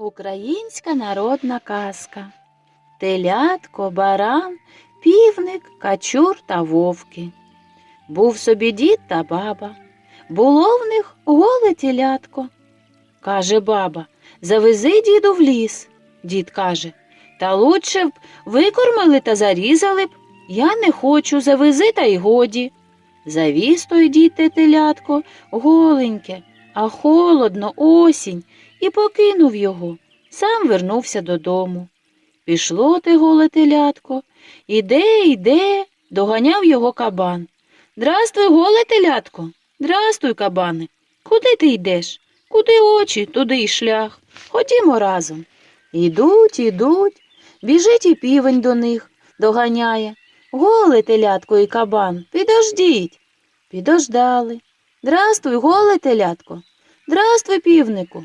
Українська народна казка. Телятко, баран, півник, качур та вовки. Був собі дід та баба. Було в них голе телятко. Каже баба, завези діду в ліс. Дід каже, та лучше б викормили та зарізали б. Я не хочу, завези та й годі. Завіз той дід те телятко голеньке, а холодно, осінь, і покинув його. Сам вернувся додому. Пішло те голе телятко, іде, іде, доганяв його кабан. Здрастуй, голе телятко. Здрастуй, кабане. Куди ти йдеш? Куди очі, туди й шлях. Ходімо разом. Ідуть, ідуть, біжить і півень до них, доганяє. Голе телятко і кабан, підождіть. Підождали. Здрастуй, голе телятко. Здрастуй, півнику.